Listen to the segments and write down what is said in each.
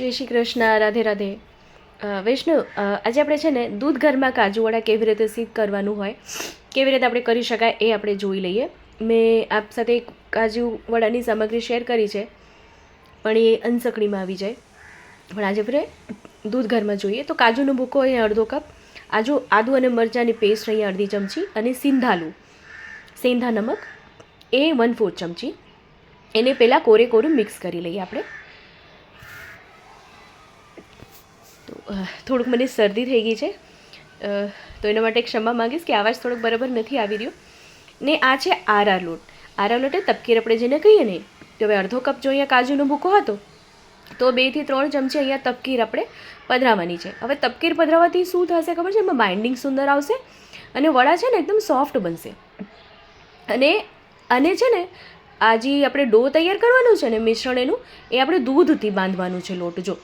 જય શ્રી કૃષ્ણ, રાધે રાધે. વૈષ્ણવ આજે આપણે છે ને દૂધ ઘરમાં કાજુવાળા કેવી રીતે સિદ્ધ કરવાનું હોય, કેવી રીતે આપણે કરી શકાય એ આપણે જોઈ લઈએ. મેં આપ સાથે કાજુવાળાની સામગ્રી શેર કરી છે, પણ એ અનસકડીમાં આવી જાય. પણ આજે આપણે દૂધ ઘરમાં જોઈએ તો કાજુનો ભૂકો અહીંયા અડધો કપ, આજુ આદુ અને મરચાંની પેસ્ટ અહીંયા અડધી ચમચી અને સિંધાલું. સેંધા નમક એ વન ફોર્થ ચમચી. એને પહેલાં કોરે કોરું મિક્સ કરી લઈએ આપણે તો અ, થોડુંક મને શરદી થઈ ગઈ છે. તો એના માટે ક્ષમા માંગીશ કે અવાજ થોડોક બરાબર નથી આવી રહ્યો. ને આ છે આરા લોટ. આરા લોટ એ તપકીર આપણે જેને કહીએ ને તો હવે અડધો કપ જો અહીંયા કાજુનો ભૂકો હતો, તો બેથી ત્રણ ચમચી અહીંયા તપકીર આપણે પધરાવાની છે. હવે તપકીર પધરાવવાથી શું થશે ખબર છે? એમાં બાઇન્ડિંગ સુંદર આવશે અને વડા છે ને એકદમ સોફ્ટ બનશે. અને આને છે ને, આ જે આપણે ડો તૈયાર કરવાનું છે ને મિશ્રણ એનું, એ આપણે દૂધથી બાંધવાનું છે લોટ, જો.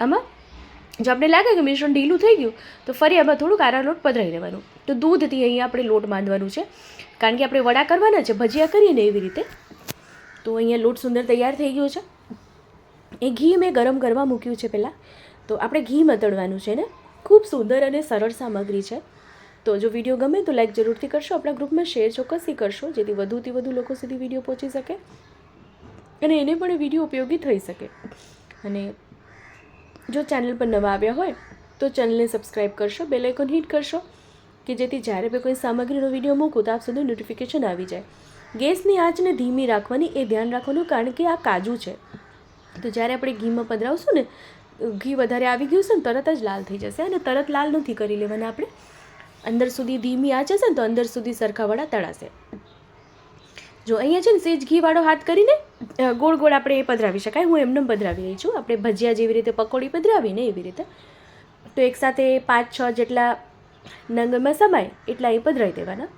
આમાં જો આપણે લાગે કે મિશ્રણ ઢીલું થઈ ગયું, તો ફરી આમાં થોડુંક આરા લોટ પધરાવી દેવાનું તો દૂધથી અહીંયા આપણે લોટ બાંધવાનું છે. કારણ કે આપણે વડા કરવાના છે, ભજીયા કરીએ ને એવી રીતે. તો અહીંયા લોટ સુંદર તૈયાર થઈ ગયો છે. એ ઘી મેં ગરમ કરવા મૂક્યું છે પહેલાં. તો આપણે ઘી મતળવાનું છે ને. ખૂબ સુંદર અને સરળ સામગ્રી છે. તો જો વીડિયો ગમે તો લાઈક જરૂરથી કરશો, આપણા ગ્રુપમાં શેર ચોક્કસથી કરશો, જેથી વધુથી વધુ લોકો સુધી વીડિયો પહોંચી શકે. અને એને પણ વીડિયો ઉપયોગી થઈ શકે. અને જો ચેનલ પર નવા આવ્યા હોય, તો ચેનલને સબસ્ક્રાઈબ કરશો બેલ આઇકોન હિટ કરશો, કે જેથી જ્યારે બી કોઈ સામગ્રીનો વીડિયો મૂકું, તો આપ સુધી નોટિફિકેશન આવી જાય. ગેસની આંચને ધીમી રાખવાની એ ધ્યાન રાખવાનું, કારણ કે આ કાજુ છે. તો જ્યારે આપણે ઘીમાં પધરાવશું ને, ઘી વધારે આવી ગયું છે ને, તરત જ લાલ થઈ જશે અને તરત લાલ નથી કરી લેવાના આપણે. અંદર સુધી ધીમી આંચ હશે ને, તો અંદર સુધી સરખાવાળા તળાશે. જો અહીંયા છે ને સેજ ઘીવાળો હાથ કરીને ગોળ ગોળ આપણે એ પધરાવી શકાય. હું એમને પધરાવી રહી છું. આપણે ભજીયા જેવી રીતે પકોડી પધરાવીને એવી રીતે. તો એકસાથે પાંચ, છ જેટલા નંગમાં સમાય એટલા એ પધરાવી દેવાના.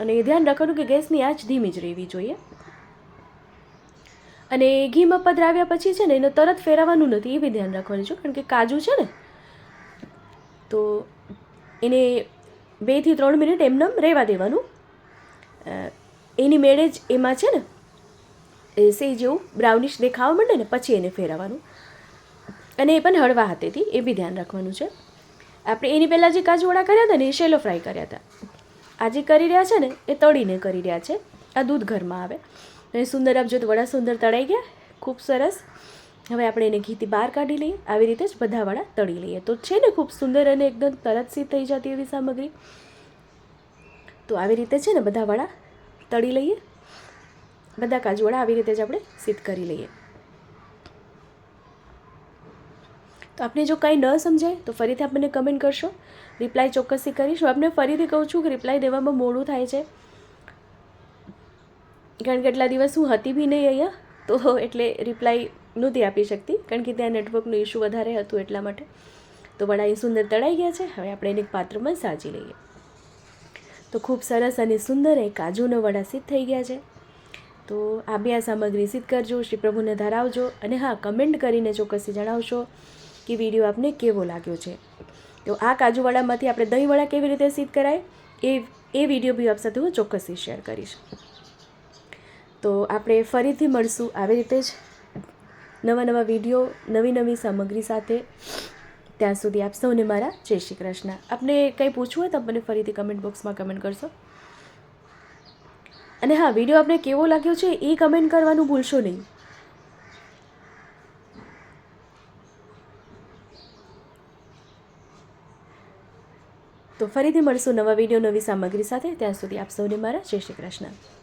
અને એ ધ્યાન રાખવાનું કે ગેસની આંચ ધીમી જ રહેવી જોઈએ. અને ઘીમાં પધરાવ્યા પછી છે ને એને તરત ફેરવવાનું નથી, એ બી ધ્યાન રાખવાનું છે. કારણ કે કાજુ છે ને, તો એને બેથી ત્રણ મિનિટ એમનેમ રહેવા દેવાનું. એની મેળે જ એમાં છે ને, એ સે જેવું બ્રાઉનિશ દેખાવા માંડે ને, પછી એને ફેરવવાનું. અને એ પણ હળવા હાથેથી, એ બી ધ્યાન રાખવાનું છે. આપણે એની પહેલાં જે કાજુવાળા કર્યા હતા ને, એ શેલો ફ્રાય કર્યા હતા. આ જે કરી રહ્યા છે ને, એ તળીને કરી રહ્યા છે. આ દૂધ ઘરમાં આવે. અને સુંદર આપજો તો વડા સુંદર તળાઈ ગયા. ખૂબ સરસ. હવે આપણે એને ઘીથી બહાર કાઢી લઈએ. આવી રીતે જ બધા વડા તળી લઈએ. તો છે ને, ખૂબ સુંદર અને એકદમ તરત સી થઈ જતી એવી સામગ્રી. તો આવી રીતે છે ને બધા વડા તળી લઈએ. બધા કાજુવાળા આવી રીતે જ આપણે સિદ્ધ કરી લઈએ. તો આપણે જો કંઈ ન સમજાય તો ફરીથી આપણને કમેન્ટ કરશો. રિપ્લાય ચોક્કસથી કરીશું. આપને ફરીથી કહું છું કે રિપ્લાય દેવામાં મોડું થાય છે. કારણ કે એટલા દિવસ હું હતી બી નહીં અહીંયા, તો એટલે રિપ્લાય નહોતી આપી શકતી. કારણ કે ત્યાં નેટવર્કનું ઇશ્યુ વધારે હતું એટલા માટે. તો વડા એ સુંદર તળાઈ ગયા છે. હવે આપણે એને પાત્રમાં સાજી લઈએ. તો ખૂબ સરસ અને સુંદર એ કાજુનો વડા સિદ્ધ થઈ ગયા છે. તો આ બે આ સામગ્રી સિદ્ધ કરજો, શ્રી પ્રભુને ધરાવજો અને હા, કમેન્ટ કરીને ચોક્કસથી જણાવશો કે વીડિયો આપને કેવો લાગ્યો છે. તો આ કાજુવાડામાંથી આપણે દહીંવડા કેવી રીતે સિદ્ધ કરાય એ એ વીડિયો બી આપ સાથે હું ચોક્કસથી શેર કરીશ. તો આપણે ફરીથી મળશું આવી રીતે જ નવા નવા વીડિયો, નવી નવી સામગ્રી સાથે. ત્યાં સુધી આપ સૌને મારા જય શ્રી કૃષ્ણ. આપને કંઈ પૂછવું હોય તો મને ફરીથી કમેન્ટ બોક્સમાં કમેન્ટ કરશો. અને હા વીડિયો આપને કેવો લાગ્યો છે એ કમેન્ટ કરવાનું ભૂલશો નહીં. તો ફરીથી મળશું નવા વીડિયો નવી સામગ્રી સાથે. ત્યાં સુધી આપ સૌને મારા જય શ્રી કૃષ્ણ.